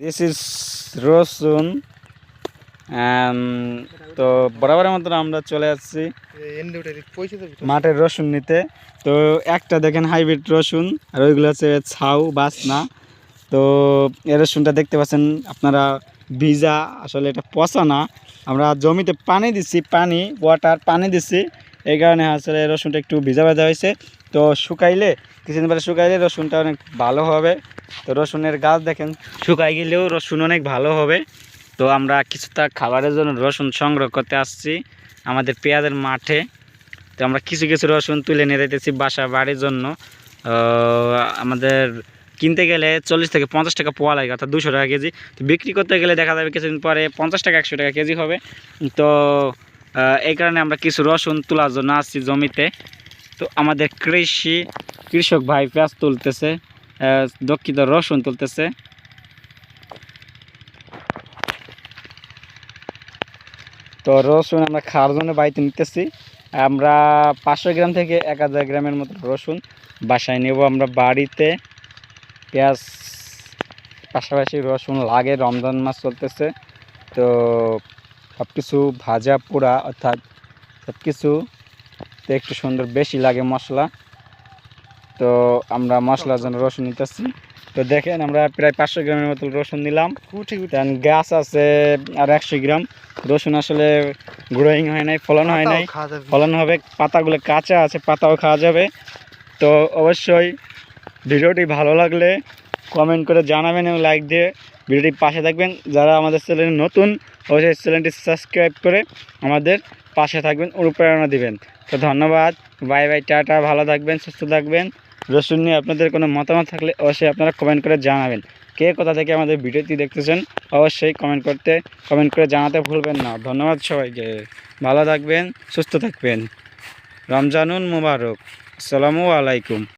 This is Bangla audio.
দিস ইজ রসুন তো বরাবরের মতন আমরা চলে আসছি মাঠের রসুন নিতে। তো একটা দেখেন হাইব্রিড রসুন, আর ওইগুলো হচ্ছে ছাউ, বাসনা। তো এই রসুনটা দেখতে পাচ্ছেন আপনারা, ভিজা, আসলে এটা পচা না। আমরা জমিতে পানি দিচ্ছি, পানি ওয়াটার পানি দিচ্ছি। এই কারণে আসলে রসুনটা একটু ভিজা ভেজা হয়েছে। তো শুকাইলে, কিছুদিন পরে শুকাইলে রসুনটা অনেক ভালো হবে। তো রসুনের গাছ দেখেন, শুকাই গেলেও রসুন অনেক ভালো হবে। তো আমরা কিছুটা খাবারের জন্য রসুন সংগ্রহ করতে আসছি আমাদের পেঁয়াজের মাঠে। তো আমরা কিছু কিছু রসুন তুলে নিয়ে যেতেছি বাসা বাড়ির জন্য। আমাদের কিনতে গেলে চল্লিশ থেকে পঞ্চাশ টাকা পোয়া লাগে, অর্থাৎ দুশো টাকা কেজি। তো বিক্রি করতে গেলে দেখা যাবে কিছুদিন পরে পঞ্চাশ টাকা, একশো টাকা কেজি হবে। তো এই কারণে আমরা কিছু রসুন তোলার জন্য আসছি জমিতে। তো আমাদের কৃষি কৃষক ভাই পেঁয়াজ তুলতেছে দক্ষিত রসুন তুলতেছে। তো রসুন আমরা খাওয়ার জন্য বাড়িতে নিতেছি। আমরা পাঁচশো গ্রাম থেকে এক হাজার গ্রামের মতো রসুন বাসায় নেব। আমরা বাড়িতে পেঁয়াজ, পাশাপাশি রসুন লাগে, রমজান মাস চলতেছে। তো সব কিছু ভাজা পোড়া, অর্থাৎ সব কিছু একটু সুন্দর বেশি লাগে মশলা। তো আমরা মশলার জন্য রসুন নিতেছি। তো দেখেন আমরা প্রায় পাঁচশো গ্রামের মতো রসুন নিলাম। দেন গাছ আছে আর একশো গ্রাম। রসুন আসলে গ্রোয়িং হয় নাই ফলন হয় নাই। ফলন হবে পাতাগুলো কাঁচা আছে পাতাও খাওয়া যাবে। তো অবশ্যই ভিডিওটি ভালো লাগলে কমেন্ট করে জানাবেন এবং লাইক দিয়ে ভিডিওটি পাশে থাকবেন। যারা আমাদের চ্যানেলে নতুন, অবশ্যই চ্যানেলটি সাবস্ক্রাইব করে আমাদের পাশে থাকবেন, অনুপ্রেরণা দিবেন। তো ধন্যবাদ বাই বাই টাটা, ভালো থাকবেন, সুস্থ থাকবেন। রসুন নিয়ে আপনাদের কোনো মতামত থাকলে অবশ্যই আপনারা কমেন্ট করে জানাবেন। কে কোথা থেকে আমাদের ভিডিওটি দেখতেছেন, অবশ্যই কমেন্ট করতে কমেন্ট করে জানাতে ভুলবেন না। ধন্যবাদ সবাইকে, ভালো থাকবেন, সুস্থ থাকবেন। রমজানুন মুবারক, আসসালামু আলাইকুম।